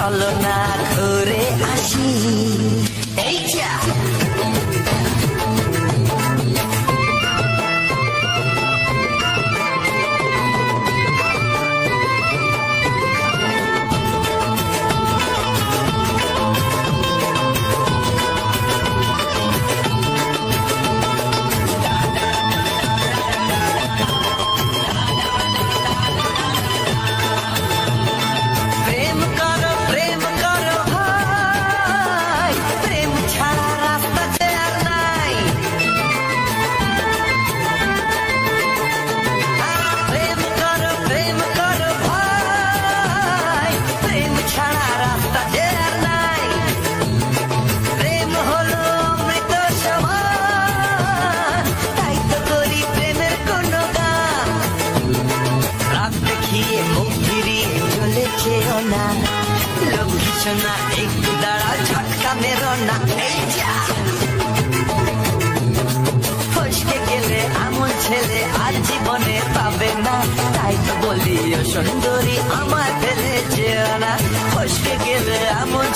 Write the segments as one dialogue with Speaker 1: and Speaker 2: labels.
Speaker 1: চলো না ঘুরে আসি। এই যা। ফসকে গেলে এমন ছেলে, আর জীবনে পাবে না। তাই তো বলি ও সুন্দরী, আমার ফেলে যেও না। ফসকে গেলে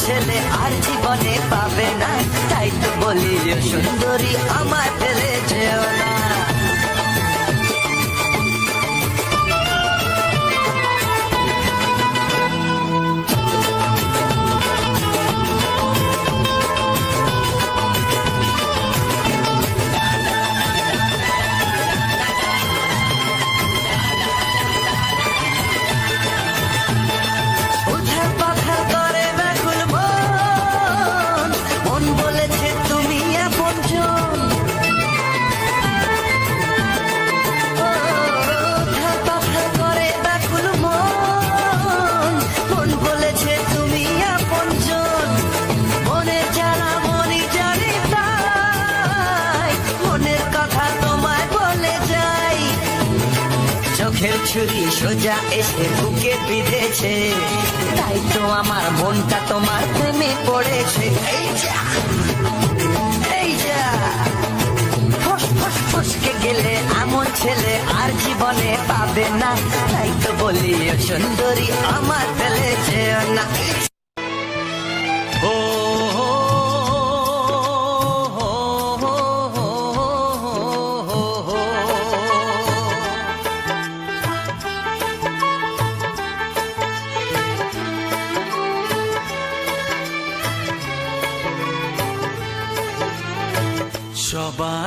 Speaker 1: ছেলে, আর জীবনে পাবে না। তাই তো বলি ও সুন্দরী, আমার ফেলে যেও না। ছুরি সোজা এসে বুকে বিঁধেছে। তাই তো আমার মনটা তোমার প্রেমে পড়েছে। গেলে আমার ছেলে আর জীবনে পাবে না। তাই তো বলি সুন্দরী আমার ফেলেছে না।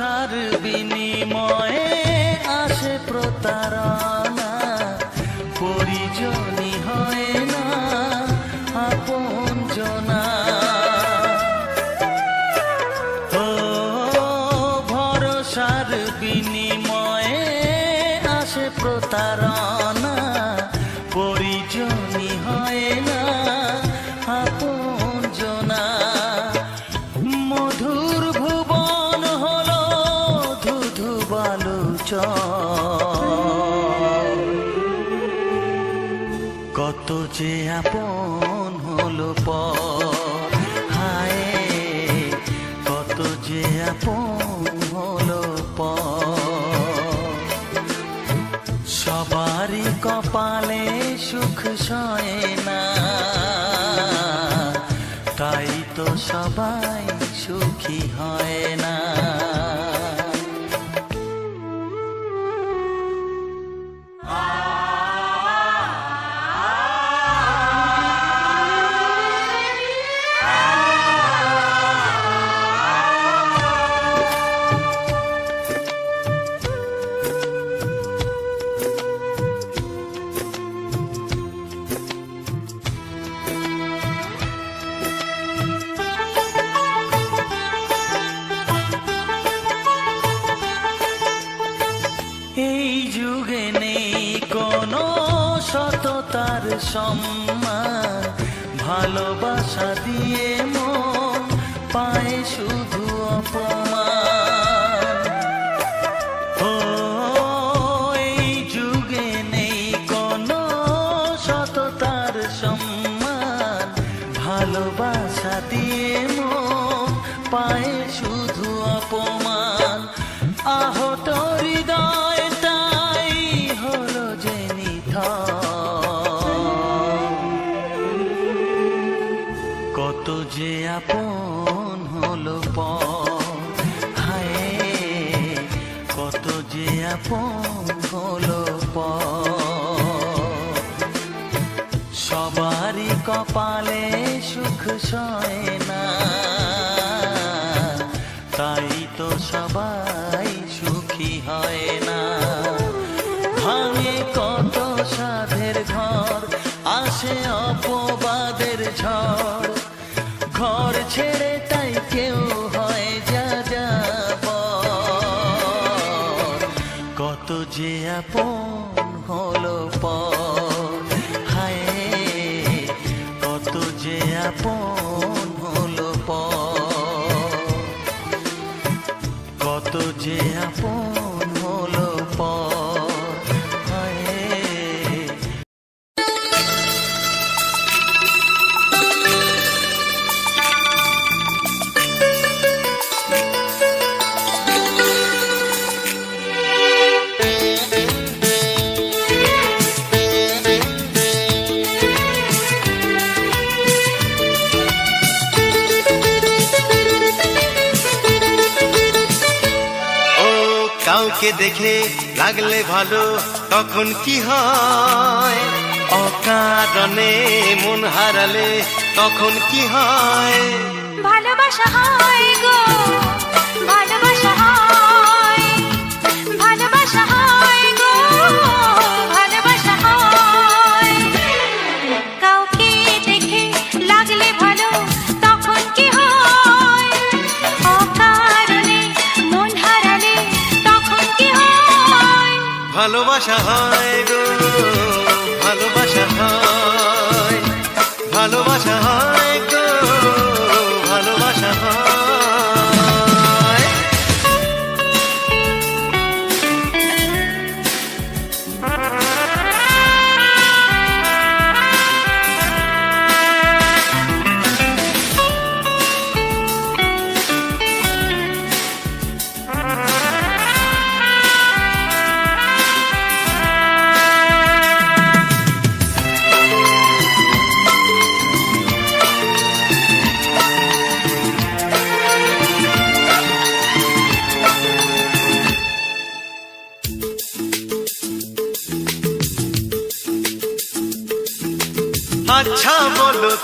Speaker 2: আশার বিনিময়ে আসে প্রতারা পালে সুখ সয় না। তাই তো সবাই সুখী হয়। শুধু অপমান।
Speaker 3: Japão. কাউকে দেখে লাগলে ভালো, তখন কি হয়? অকারণে মন হারালে তখন কি হয়?
Speaker 4: ভালোবাসা হয় গো, ভালোবাসা ভালোবাসা হয় গো।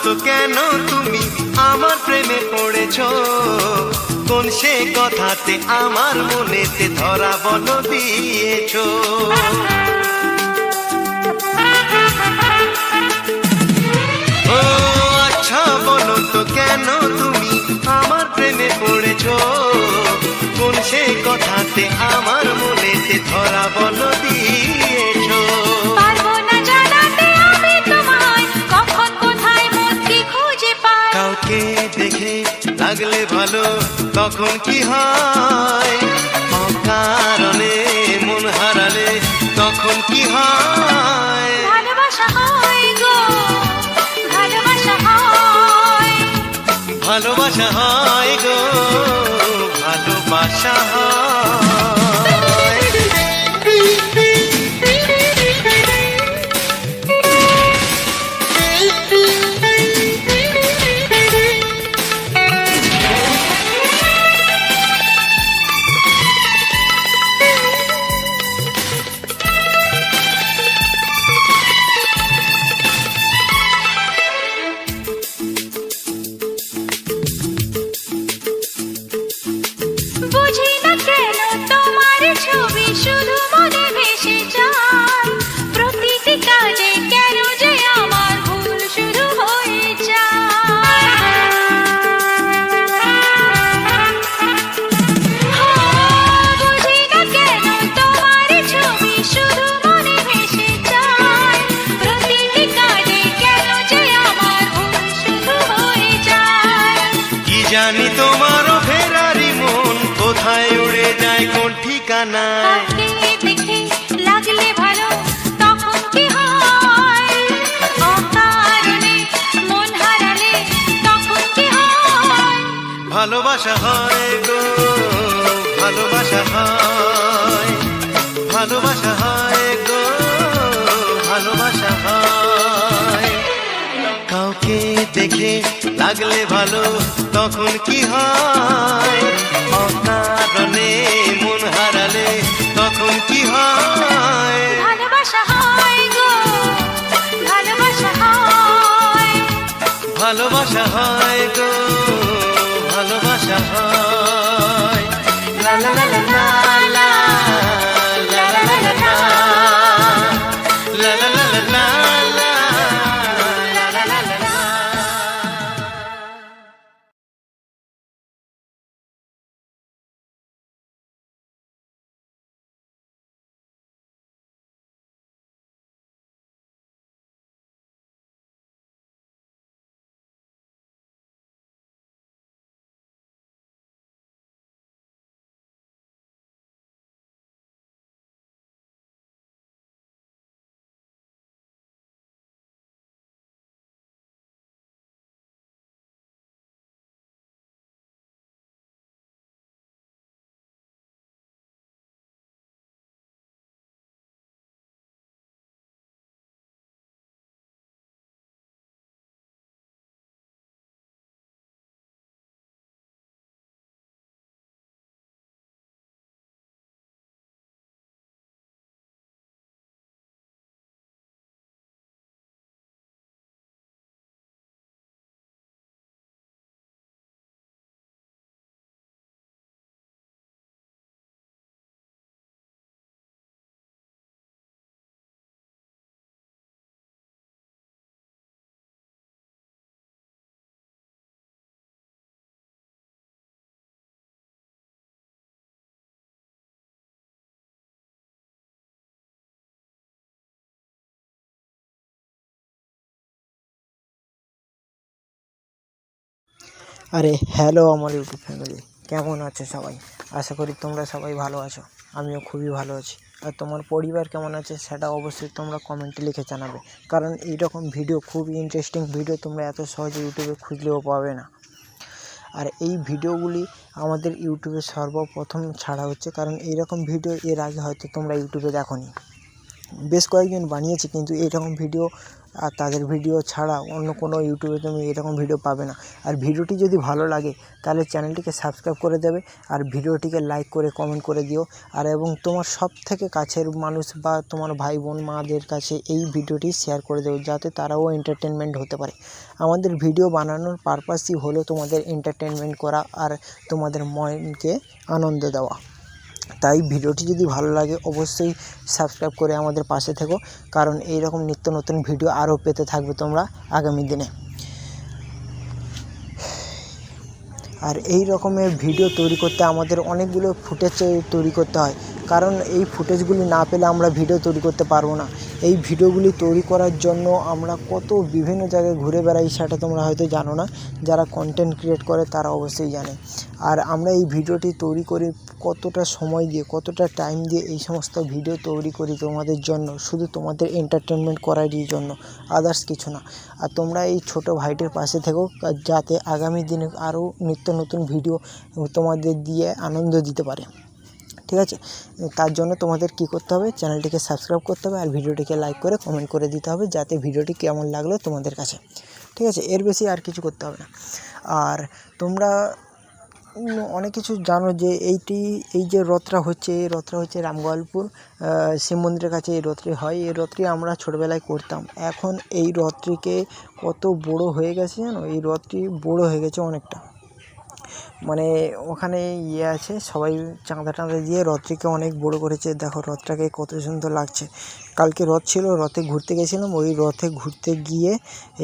Speaker 3: তো কেন তুমি আমার প্রেমে পড়েছ? কোন সে কথাতে আমার মনেতে ধরা বল দিয়েছ? ও আচ্ছা বলো তো কেন তুমি আমার প্রেমে পড়েছ? কোন সে কথাতে আমার মনেতে ধরা বল তখন কি হয়? অকারণে মন হারালে তখন কি
Speaker 4: ভালোবাসা গো ভালোবাসা হয়।
Speaker 3: ভালোবাসা হয় গো ভালোবাসা হয়। ভালোবাসা হয় গো ভালোবাসা হয়। কাউকে দেখে লাগলে ভালো তখন কি হয়? অকারণে মন হারালে তখন কি হয়?
Speaker 4: ভালোবাসা হয় গো ভালোবাসা হয়।
Speaker 3: ভালোবাসা হয় গো ভালোবাসা হয়। লা লা লা
Speaker 5: আরে হ্যালো আমার ইউটিউব ফ্যামিলি কেমন আছো সবাই? আশা করি তোমরা সবাই ভালো আছো, আমিও খুবই ভালো আছি। আর তোমার পরিবার কেমন আছে সেটা অবশ্যই তোমরা কমেন্টে লিখে জানাবে। কারণ এইরকম ভিডিও খুব ইন্টারেস্টিং ভিডিও তোমরা এত সহজে ইউটিউবে খুঁজলেও পাবে না। আর এই ভিডিওগুলি আমাদের ইউটিউবে সর্বপ্রথম ছাড়া হচ্ছে, কারণ এইরকম ভিডিও এর আগে হয়তো তোমরা ইউটিউবে দেখোনি। বেশ কয়েকজন বানিয়েছে, কিন্তু এরকম ভিডিও আর তাদের ভিডিও ছাড়া অন্য কোনো ইউটিউবে তুমি এরকম ভিডিও পাবে না। আর ভিডিওটি যদি ভালো লাগে, তাহলে চ্যানেলটিকে সাবস্ক্রাইব করে দেবে আর ভিডিওটিকে লাইক করে, কমেন্ট করে দিও। আর এবং তোমার সব থেকে কাছের মানুষ বা তোমার ভাই বোন মাদের কাছে এই ভিডিওটি শেয়ার করে দেবে, যাতে তারাও এন্টারটেনমেন্ট হতে পারে। আমাদের ভিডিও বানানোর পারপাসই হলো তোমাদের এন্টারটেনমেন্ট করা আর তোমাদের মনকে আনন্দ দেওয়া। তাই ভিডিওটি যদি ভালো লাগে, অবশ্যই সাবস্ক্রাইব করে আমাদের পাশে থেকো। কারণ এইরকম নিত্য নতুন ভিডিও আরও পেতে থাকবে তোমরা আগামী দিনে। আর এই রকমের ভিডিও তৈরি করতে আমাদের অনেকগুলো ফুটেজ তৈরি করতে হয়। কারণ এই ফুটেজগুলি না পেলে আমরা ভিডিও তৈরি করতে পারব না। এই ভিডিওগুলি তৈরি করার জন্য আমরা কত বিভিন্ন জায়গায় ঘুরে বেড়াই সেটা তোমরা হয়তো জানো না। যারা কন্টেন্ট ক্রিয়েট করে তারা অবশ্যই জানে। আর আমরা এই ভিডিওটি তৈরি করি কতটা সময় দিয়ে, কতটা টাইম দিয়ে এই সমস্ত ভিডিও তৈরি করি তোমাদের জন্য, শুধু তোমাদের এন্টারটেনমেন্ট করারই জন্য আদার্স কিছু না। আর তোমরা এই ছোট ভাইটির পাশে থেকো, যাতে আগামী দিনে আরও নিত্য নতুন ভিডিও তোমাদের দিয়ে আনন্দ দিতে পারে। ঠিক আছে? তার জন্য তোমাদের কি করতে হবে? চ্যানেলটিকে সাবস্ক্রাইব করতে হবে আর ভিডিওটিকে লাইক করে কমেন্ট করে দিতে হবে যাতে ভিডিওটি কেমন লাগল তোমাদের কাছে। ঠিক আছে? এর বেশি আর কিছু করতে হবে না। আর তোমরা অনেক কিছু জানো যে এইটি, এই যে রথটা হচ্ছে, এই রথটা হচ্ছে রামগোয়ালপুর শিব মন্দিরের কাছে এই রথটি হয়। এই রথটি আমরা ছোটোবেলায় করতাম। এখন এই রথটিকে কত বড় হয়ে গেছে জানো? এই রথটি বড় হয়ে গেছে অনেকটা। মানে ওখানে ইয়ে আছে, সবাই চাঁদা টাঁদা দিয়ে রথটিকে অনেক বড় করেছে। দেখো রথটাকে কত সুন্দর লাগছে। কালকে রথ ছিল, রথে ঘুরতে গেছিলাম, ওই রথে ঘুরতে গিয়ে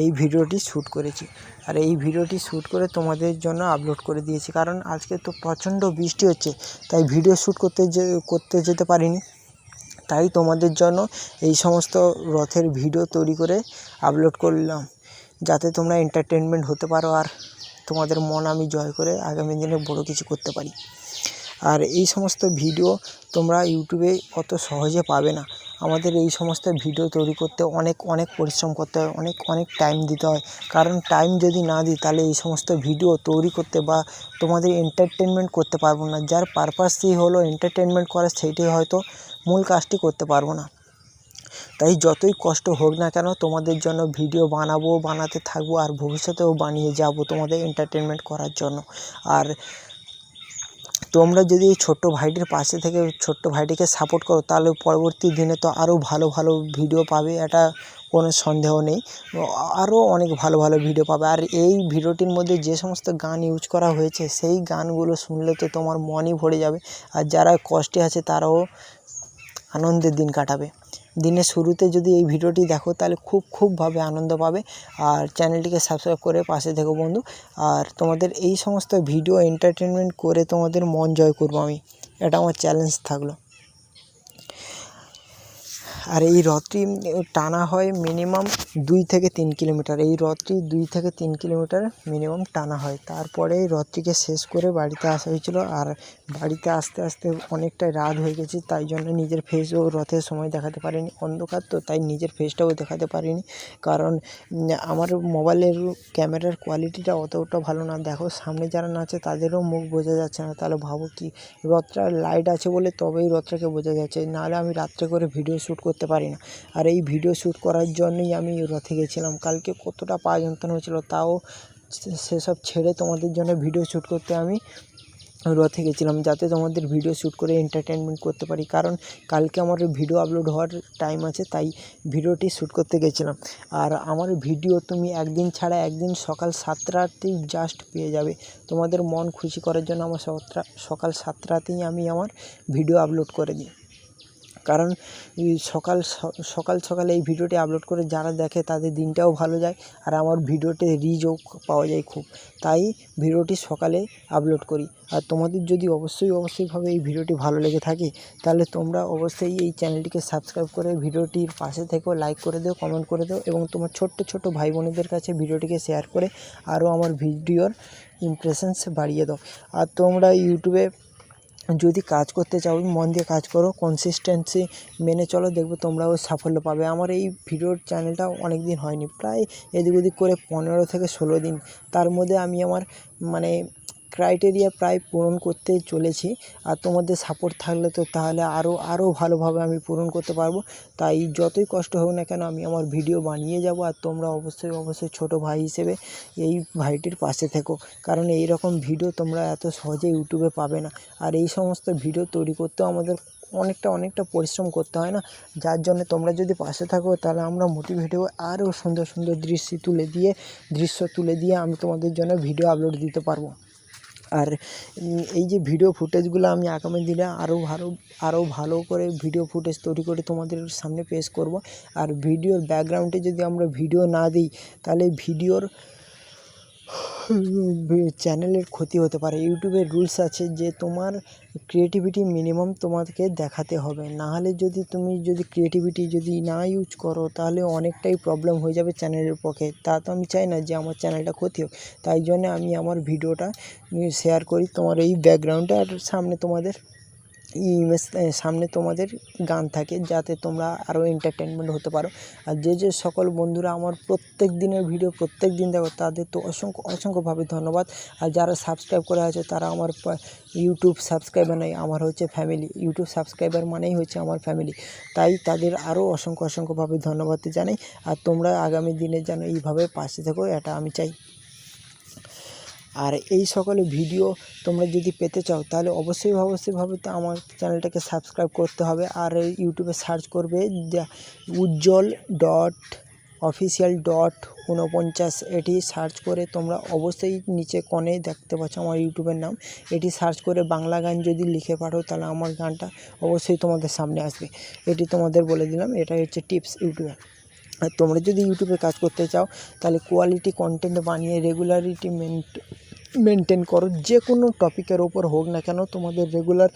Speaker 5: এই ভিডিওটি শ্যুট করেছি। আর এই ভিডিওটি শ্যুট করে তোমাদের জন্য আপলোড করে দিয়েছি, কারণ আজকে তো প্রচণ্ড বৃষ্টি হচ্ছে, তাই ভিডিও শ্যুট করতে যে, করতে যেতে পারিনি। তাই তোমাদের জন্য এই সমস্ত রথের ভিডিও তৈরি করে আপলোড করলাম, যাতে তোমরা এন্টারটেনমেন্ট হতে পারো আর তোমাদের মন আমি জয় করে আগামী দিনে বড় কিছু করতে পারি। আর এই সমস্ত ভিডিও তোমরা ইউটিউবে অত সহজে পাবে না। আমাদের এই সমস্ত ভিডিও তৈরি করতে অনেক অনেক পরিশ্রম করতে হয়, অনেক অনেক টাইম দিতে হয়। কারণ টাইম যদি না দিই, তাহলে এই সমস্ত ভিডিও তৈরি করতে বা তোমাদের এন্টারটেনমেন্ট করতে পারব না। যার পারপাসই হলো এন্টারটেনমেন্ট করা সেইটাই হয়তো মূল কাজটি করতে পারব না। তাই যতই কষ্ট হোক না কেন তোমাদের জন্য ভিডিও বানাবো, বানাতে থাকব আর ভবিষ্যতেও বানিয়ে যাব তোমাদের এন্টারটেনমেন্ট করার জন্য। আর তোমরা যদি এই ছোট্ট ভাইটির পাশে থেকে ছোট্ট ভাইটিকে সাপোর্ট করো, তাহলে পরবর্তী দিনে তো আরও ভালো ভালো ভিডিও পাবে, এটা কোনো সন্দেহ নেই। আরও অনেক ভালো ভালো ভিডিও পাবে। আর এই ভিডিওটির মধ্যে যে সমস্ত গান ইউজ করা হয়েছে, সেই গানগুলো শুনলে তো তোমার মনই ভরে যাবে। আর যারা কষ্টে আছে, তারাও আনন্দের দিন কাটাবে। দিনের শুরুতে যদি এই ভিডিওটি দেখো, তাহলে খুব খুবভাবে আনন্দ পাবে। আর চ্যানেলটিকে সাবস্ক্রাইব করে পাশে থেকো বন্ধু। আর তোমাদের এই সমস্ত ভিডিও এন্টারটেনমেন্ট করে তোমাদের মন জয় করব আমি। এটা আমার চ্যালেঞ্জ থাকল। আর এই রথটি টানা হয় মিনিমাম দুই থেকে তিন কিলোমিটার। এই রথটি দুই থেকে তিন কিলোমিটার মিনিমাম টানা হয়। তারপরে এই রথটিকে শেষ করে বাড়িতে আসা হয়েছিল। আর বাড়িতে আসতে আসতে অনেকটাই রাত হয়ে গেছে, তাই জন্য নিজের ফেস ও রথের সময় দেখাতে পারিনি। অন্ধকার তো, তাই নিজের ফেসটাও দেখাতে পারিনি। কারণ আমার মোবাইলের ক্যামেরার কোয়ালিটিটা অতটা ভালো না। দেখো, সামনে যারা নাচে তাদেরও মুখ বোঝা যাচ্ছে না। তাহলে ভাবো কি, রথটার লাইট আছে বলে তবেই রথটাকে বোঝা যাচ্ছে। নাহলে আমি রাত্রে করে ভিডিও শ্যুট করতে পারি না। আর এই ভিডিও শ্যুট করার জন্যই আমি রথে গেছিলাম। কালকে কতটা পা যন্ত্রণা হয়েছিল তাও সেসব ছেড়ে তোমাদের জন্য ভিডিও শ্যুট করতে আমি রথে গেছিলাম। যাতে তোমাদের ভিডিও শ্যুট করে এন্টারটেনমেন্ট করতে পারি। কারণ কালকে আমার ভিডিও আপলোড হওয়ার টাইম আছে, তাই ভিডিওটি শ্যুট করতে গেছিলাম। আর আমার ভিডিও তুমি একদিন ছাড়া একদিন সকাল সাতটাতেই জাস্ট পেয়ে যাবে। তোমাদের মন খুশি করার জন্য আমার সকাল সাতটাতেই আমি আমার ভিডিও আপলোড করে দিই। কারণ সকাল সকাল সকাল এই ভিডিওটি আপলোড করে যারা দেখে তাদের দিনটাও ভালো যায় আর আমার ভিডিওতে রিচও পাওয়া যায় খুব। তাই ভিডিওটি সকালে আপলোড করি। আর তোমাদের যদি অবশ্যই অবশ্যইভাবে এই ভিডিওটি ভালো লেগে থাকে, তাহলে তোমরা অবশ্যই এই চ্যানেলটিকে সাবস্ক্রাইব করে ভিডিওটির পাশে থেকেও লাইক করে দিও কমেন্ট করে দিও এবং তোমার ছোট্ট ছোট ভাই বোনেদের কাছে ভিডিওটিকে শেয়ার করে আরও আমার ভিডিওর ইমপ্রেশনস বাড়িয়ে দাও। আর তোমরা ইউটিউবে যদি কাজ করতে চাও মন দিয়ে কাজ করো কনসিস্টেন্সি মেনে চলো, দেখবে তোমরাও সাফল্য পাবে। আমার এই ভিডিওর চ্যানেলটা অনেক দিন হয়নি, প্রায় এদিক ওদিক করে পনেরো থেকে ষোলো দিন। তার মধ্যে আমি আমার মানে ক্রাইটেরিয়া প্রায় পূরণ করতে চলেছি। আর তোমাদের সাপোর্ট থাকলে তো তাহলে আরও আরও ভালোভাবে আমি পূরণ করতে পারব। তাই যতই কষ্ট হোক না কেন আমি আমার ভিডিও বানিয়ে যাব। আর তোমরা অবশ্যই অবশ্যই ছোটো ভাই হিসেবে এই ভাইটির পাশে থেকো। কারণ এই রকম ভিডিও তোমরা এত সহজে ইউটিউবে পাবে না। আর এই সমস্ত ভিডিও তৈরি করতেও আমাদের অনেকটা অনেকটা পরিশ্রম করতে হয় না। যার জন্য তোমরা যদি পাশে থাকো, তাহলে আমরা মোটিভেট হয়ে আরও সুন্দর সুন্দর দৃশ্য তুলে দিয়ে, দৃশ্য তুলে দিয়ে আমি তোমাদের জন্য ভিডিও আপলোড দিতে পারব। আর এই যে ভিডিও ফুটেজগুলো আমি আগামী দিনে আরও ভালো আরও ভালো করে ভিডিও ফুটেজ তৈরি করে তোমাদের সামনে পেশ করব। আর ভিডিওর ব্যাকগ্রাউন্ডে যদি আমরা ভিডিও না দিই, তাহলে ভিডিওর চ্যানেলের ক্ষতি হতে পারে। ইউটিউবের রুলস আছে যে তোমার ক্রিয়েটিভিটি মিনিমাম তোমাকে দেখাতে হবে। না হলে যদি তুমি যদি ক্রিয়েটিভিটি যদি না ইউজ করো, তাহলে অনেকটাই প্রবলেম হয়ে যাবে চ্যানেলের পক্ষে। তা তো আমি চাই না যে আমার চ্যানেলটা ক্ষতি হোক। তাই জন্য আমি আমার ভিডিওটা শেয়ার করি তোমার এই ব্যাকগ্রাউন্ডে আর সামনে তোমাদের ইমেজ সামনে তোমাদের গান থাকে যাতে তোমরা আরও এন্টারটেনমেন্ট হতে পারো। আর যে যে সকল বন্ধুরা আমার প্রত্যেক দিনের ভিডিও প্রত্যেক দিন দেখো, তাদের তো অসংখ্য, অসংখ্যভাবে ধন্যবাদ। আর যারা সাবস্ক্রাইব করে আছে, তারা আমার ইউটিউব সাবস্ক্রাইবার নয়, আমার হচ্ছে ফ্যামিলি ইউটিউব সাবস্ক্রাইবার মানেই হচ্ছে আমার ফ্যামিলি তাই তাদের আরও অসংখ্য, অসংখ্যভাবে ধন্যবাদ জানাই। আর তোমরা আগামী দিনে যেন এইভাবে পাশে থেকো, এটা আমি চাই। আর এই সকলে ভিডিও তোমরা যদি পেতে চাও, তাহলে অবশ্যই অবশ্যইভাবে তো আমার চ্যানেলটাকে সাবস্ক্রাইব করতে হবে। আর ইউটিউবে সার্চ করবে উজ্জ্বল ডট, অফিসিয়াল ডট ঊনপঞ্চাশ, এটি সার্চ করে তোমরা অবশ্যই নিচে কোণে দেখতে পাচ্ছ আমার ইউটিউবের নাম। এটি সার্চ করে বাংলা গান যদি লিখে পাঠাও তাহলে আমার গানটা অবশ্যই তোমাদের সামনে আসবে। এটি তোমাদের বলে দিলাম এটা হচ্ছে টিপস ইউটিউবে আর তোমরা যদি ইউটিউবে কাজ করতে চাও তাহলে কোয়ালিটি কন্টেন্ট বানিয়ে রেগুলারিটি মেনটেন করো, যে কোনো টপিকের ওপর হোক না কেন তোমাদের রেগুলার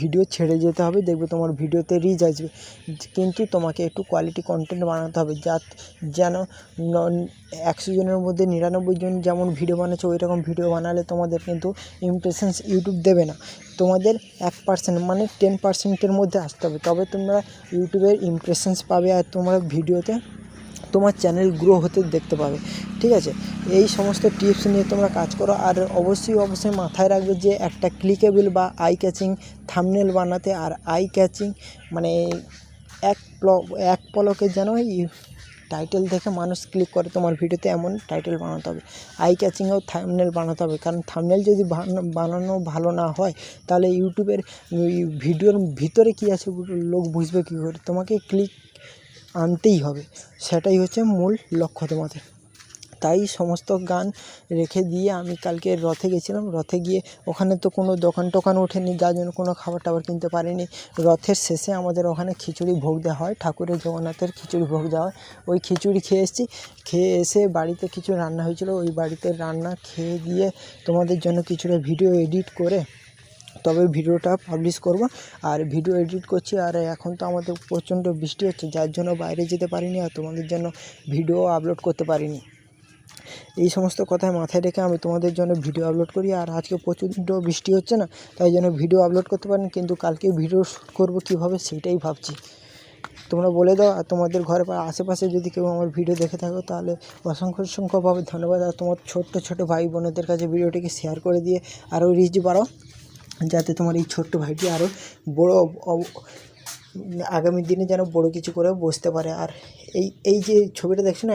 Speaker 5: ভিডিও ছেড়ে যেতে হবে, দেখবে তোমার ভিডিওতে রিচ আসবে। কিন্তু তোমাকে একটু কোয়ালিটি কন্টেন্ট বানাতে হবে যা যেন একশো জনের মধ্যে নিরানব্বই জন যেমন ভিডিও বানাচ্ছে ওই রকম ভিডিও বানালে তোমাদের কিন্তু ইমপ্রেশনস ইউটিউব দেবে না। তোমাদের এক পার্সেন্ট মানে টেন পার্সেন্টের মধ্যে আসতে হবে। তবে তোমরা ইউটিউবের ইমপ্রেশনস পাবে আর তোমরা ভিডিওতে তোমার চ্যানেল গ্রো হতে দেখতে পাবে, ঠিক আছে? এই সমস্ত টিপস নিয়ে তোমরা কাজ করো, আর অবশ্যই অবশ্যই মাথায় রাখবে যে একটা ক্লিকেবল বা আই ক্যাচিং থামনেল বানাতে, আর আই ক্যাচিং মানে এক প্ল, এক পলকে যেন টাইটেল দেখে মানুষ ক্লিক করে তোমার ভিডিওতে এমন টাইটেল বানাতে হবে। আই ক্যাচিংয়েও থামনেল বানাতে হবে, কারণ থামনেল যদি বানানো- বানানো ভালো না হয়, তাহলে ইউটিউবের ভিডিওর ভিতরে কী আছে? লোক বুঝবে কী করে? তোমাকে ক্লিক আনতেই হবে। সেটাই হচ্ছে মূল লক্ষ্য তোমাদের। তাই সমস্ত গান রেখে দিয়ে আমি কালকে রথে গেছিলাম। রথে গিয়ে ওখানে তো কোনো দোকান টোকান ওঠেনি, যার জন্য কোনো খাবার টাবার কিনতে পারিনি। রথের শেষে আমাদের ওখানে খিচুড়ি ভোগ দেওয়া হয়, ঠাকুরের, জগন্নাথের খিচুড়ি ভোগ দেওয়া হয়। ওই খিচুড়ি খেয়ে এসেছি। খেয়ে এসে বাড়িতে কিছু রান্না হয়েছিল। ওই বাড়িতে রান্না খেয়ে দিয়ে তোমাদের জন্য কিছুটা ভিডিও এডিট করে তবে ভিডিওটা পাবলিশ করব। আর ভিডিও এডিট করছি, আর এখন তো আমাদের প্রচণ্ড বৃষ্টি হচ্ছে, যার জন্য বাইরে যেতে পারিনি আর তোমাদের জন্য ভিডিও আপলোড করতে পারিনি। এই সমস্ত কথায় মাথায় রেখে আমি তোমাদের জন্য ভিডিও আপলোড করি, আর আজকে প্রচণ্ড বৃষ্টি হচ্ছে না, তাই জন্য ভিডিও আপলোড করতে পারিনি, কিন্তু কালকে ভিডিও শ্যুট করব কীভাবে সেটাই ভাবছি। তোমরা বলে দাও, আর তোমাদের ঘরে বা আশেপাশে যদি কেউ আমার ভিডিও দেখে থাকো, তাহলে অসংখ্য অসংখ্যভাবে ধন্যবাদ, আর তোমার ছোট্ট ছোটো ভাই বোনেদের কাছে ভিডিওটিকে শেয়ার করে দিয়ে আরও রিচ বাড়াও। যাতে তোমার এই ছোট্ট ভাইটি আরও বড় আগামী দিনে যেন বড় কিছু করে বসতে পারে। আর এই এই যে ছবিটা দেখছ না